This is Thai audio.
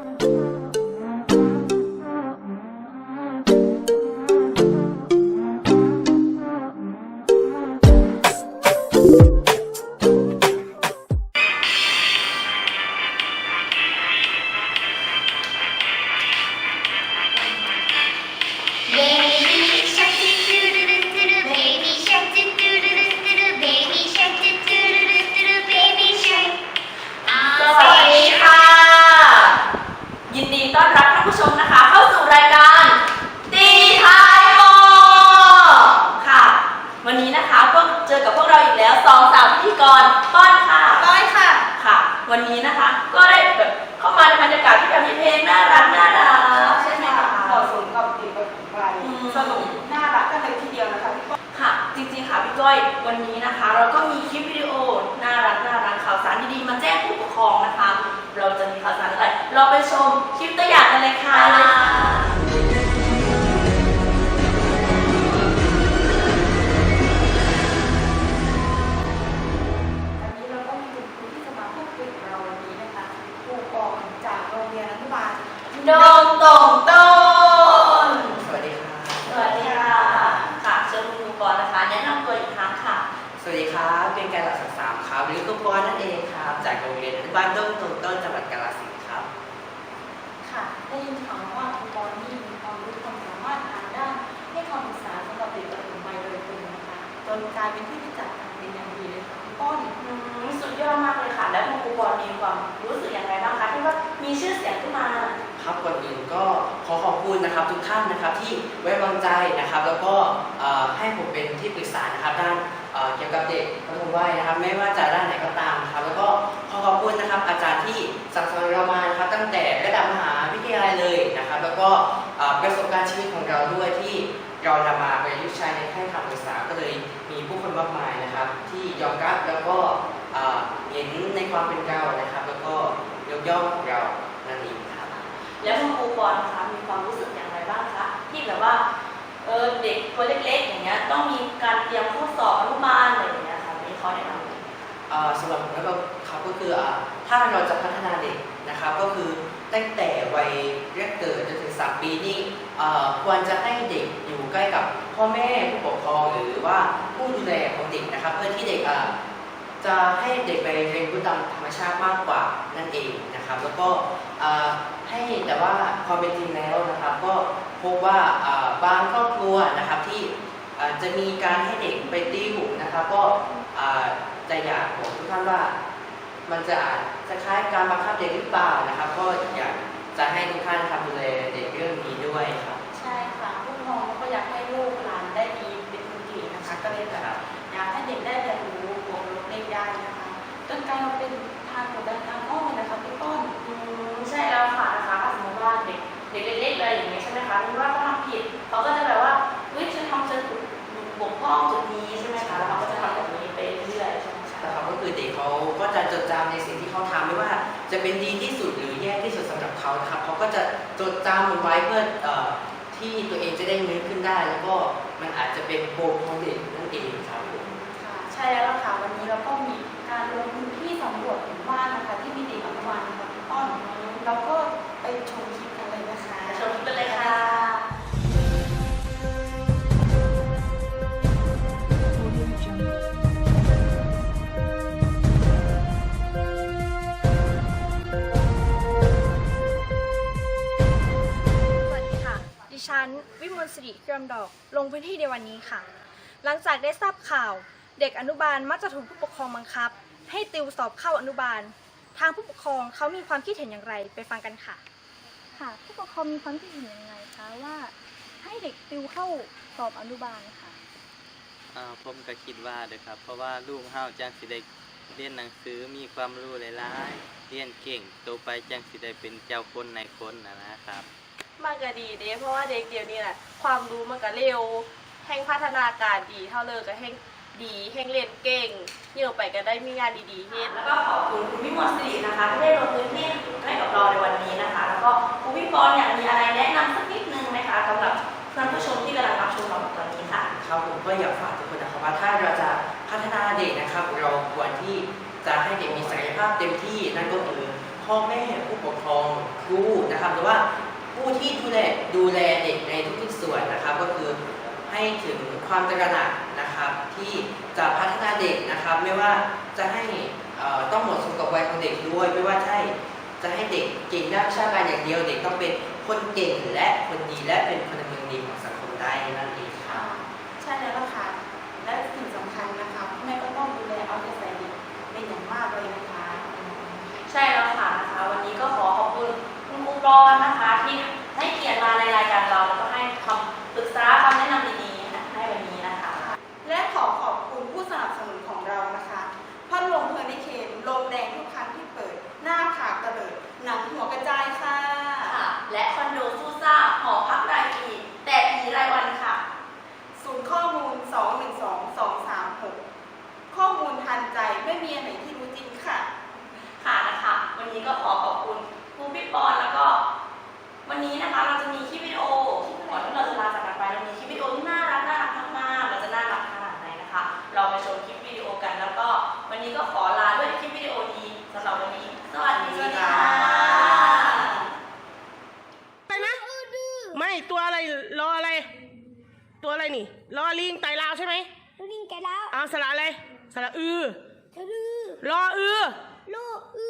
Bye. สนุกน่ารักกันเลยทีเดียวนะคะพี่ก้อยค่ะ จริงๆค่ะพี่ก้อยวันนี้นะคะ เราก็มีคลิปวิดีโอน่ารักน่ารักข่าวสารดีๆมาแจ้งผู้ปกครองนะคะ เราจะมีข่าวสารอะไรเราไปชมคลิปตัวอย่างกันเลยค่ะอันนี้เราก็มีคุณครูที่จะมาพูดคุยกับเราวันนี้นะคะครูกองจากโรงเรียนอนุบาล โดมตรงต้น จากโรงเรียนนต้นตนต้นจังหวัดกาฬสินธุ์ครับ ค่ะ ได้ยินข่าวมาว่าครูกอนี่มีความรู้ความสามารถทางด้านให้คำปรึกษาสำหรับเด็กประถมวัยโดยตรงนะคะจนกลายเป็นที่รู้จักกันเป็นอย่างดีเลยค่ะพี่ป้อนอืมสุดยอดมากเลยค่ะ แล้วคุณครูบอลมีความรู้สึกอย่างไรบ้างคะที่ว่ามีชื่อเสียงขึ้นมา ครับก่อนอื่นก็ขอขอบคุณนะครับทุกท่านนะครับที่ไว้วางใจนะครับ แล้วก็เอ่อให้ผมเป็นที่ปรึกษานะครับด้านเอ่อเกี่ยวกับเด็กประถมวัยนะครับ ไม่ว่าจะด้าน คุณนะครับอาจารย์ที่สั่งสอนเรามานะครับตั้งแต่ระดับมหาวิทยาลัยเลยนะครับ แล้วก็เอ่อประสบการณ์ชีวิตของเราด้วยที่เรานำมาประยุกต์ใช้ในให้คำปรึกษาก็เลยมีผู้คนมากมายนะครับ ที่ยอมรับแล้วก็เอ่อเห็นในความเป็นเรานะครับ แล้วก็ยกย่องของเรานั่นเองครับแล้วคุณครูบอลนะคะมีความรู้สึกอย่างไรบ้างคะที่แบบว่าเออเด็กตัวเล็กๆอย่างเงี้ยต้องมีการเตรียมข้อสอบอนุบาลอะไรอย่างเงี้ยค่ะมีข้อแนะนำไหมเอ่อสำหรับผมแล้วก็ครับ ก็คือถ้าเราจะพัฒนาเด็กนะครับก็คือตั้งแต่วัยแรกเกิดจนถึงสามปีนี่ควรจะให้เด็กอยู่ใกล้กับพ่อแม่ผู้ปกครองหรือว่าผู้ดูแลของเด็กนะครับ เพื่อที่เด็กจะให้เด็กไปเรียนรู้ตามธรรมชาติมากกว่านั่นเองนะครับ แล้วก็ให้แต่ว่าความเป็นจริงแล้วนะครับ ก็พบว่าบางครอบครัวนะครับที่จะมีการให้เด็กไปตีหุบนนะครับ ก็จะอยากบอกทุกท่านว่า มันจะอาจจะคล้ายการบังคับเด็กหรือเปล่านะครับ ก็อยากจะให้ทุกท่านทำดูแลเด็กเรื่องนี้ด้วยครับ ใช่ค่ะผู้ปกครองก็อยากให้ลูกหลานได้ดีเป็นคนเก่งนะคะ ก็เลยแบบอยากให้เด็กได้เรียนรู้บวกลบเลขได้นะคะจนกลายมาเป็นทางกดดันทางอ้อมเลยนะคะพี่ต้นอืมใช่แล้วค่ะนะคะถ้าสมมติว่าเด็กเด็กเล็กๆเลยอย่างเงี้ยใช่ไหมคะรู้ว่าเขาทำผิดเขาก็จะแบบ จดจดจำในสิ่งที่เขาทำไม่ว่า จะเป็นดีที่สุดหรือแย่ที่สุดสำหรับเขาครับเขาก็จะจดจำมันไว้เพื่อที่ตัวเองจะได้นึกขึ้นได้ แล้วก็มันอาจจะเป็นโปมของเด็กนั่นเองครับใช่แล้วค่ะวันนี้เราก็มีการลงพื้นที่สำรวจหมู่บ้านนะคะที่มีเด็กอนุบาลนะคะพี่ต้นเรา ลสิริเครืองดอก ลงพื้นที่ในวันนี้ค่ะ หลังจากได้ทราบข่าว เด็กอนุบาลมักจะถูกผู้ปกครองบังคับ ให้ติวสอบเข้าอนุบาล ทางผู้ปกครองเขามีความคิดเห็นอย่างไรไปฟังกันค่ะ ค่ะผู้ปกครองมีความคิดเห็นยังไงคะว่าให้เด็กติวเข้าสอบอนุบาลค่ะ อ่าผมก็คิดว่าเด้อครับ เพราะว่าลูกเฮาจังสิได้เรียนหนังสือมีความรู้หลายๆเรียนเก่งโตไปจังสิได้เป็นเจ้าคนนายคนนะนะครับ มันก็ดีเด้เพราะว่าเด็กเดียวนี้แหละความรู้มันก็เร็วแห่งพัฒนาการดีเท่าเลยก็แห่งดีแห่งเรียนเก่งเยอะไปก็ได้มีงานดีๆเฮ็ดแล้วก็ขอบคุณคุณพี่มอสิรินะคะที่ได้ลงพื้นที่ให้กับเราในวันนี้นะคะ แล้วก็คุณพี่ปอนอยากมีอะไรแนะนำสักนิดนึงไหมคะสำหรับท่านผู้ชมที่กำลังรับชมเราตอนนี้ค่ะครับผมก็อยากฝากทุกคนนะครับว่าถ้าเราจะพัฒนาเด็กนะครับ เราควรที่จะให้เด็กมีศักยภาพเต็มที่นั่นก็คือพ่อแม่ผู้ปกครองครูนะครับหรือว่า ผู้ที่ดูแลดูแลเด็กในทุกๆส่วนนะครับ ก็คือให้ถึงความตระหนักนะครับที่จะพัฒนาเด็กนะครับ ไม่ว่าจะให้ต้องหมดสมกับวัยของเด็กด้วย ไม่ว่าใช่จะให้เด็กเก่งด้านวิชาการอย่างเดียว เด็กต้องเป็นคนเก่งและคนดีและเป็นพลเมืองดีของสังคมได้นั่นเอง ตัวอะไรนี่ลอลิงไตลาวใช่ไหมตัวลิงไก่ลาวอ้าวสระอะไรสระอือ ทะอือรออือ โลอือ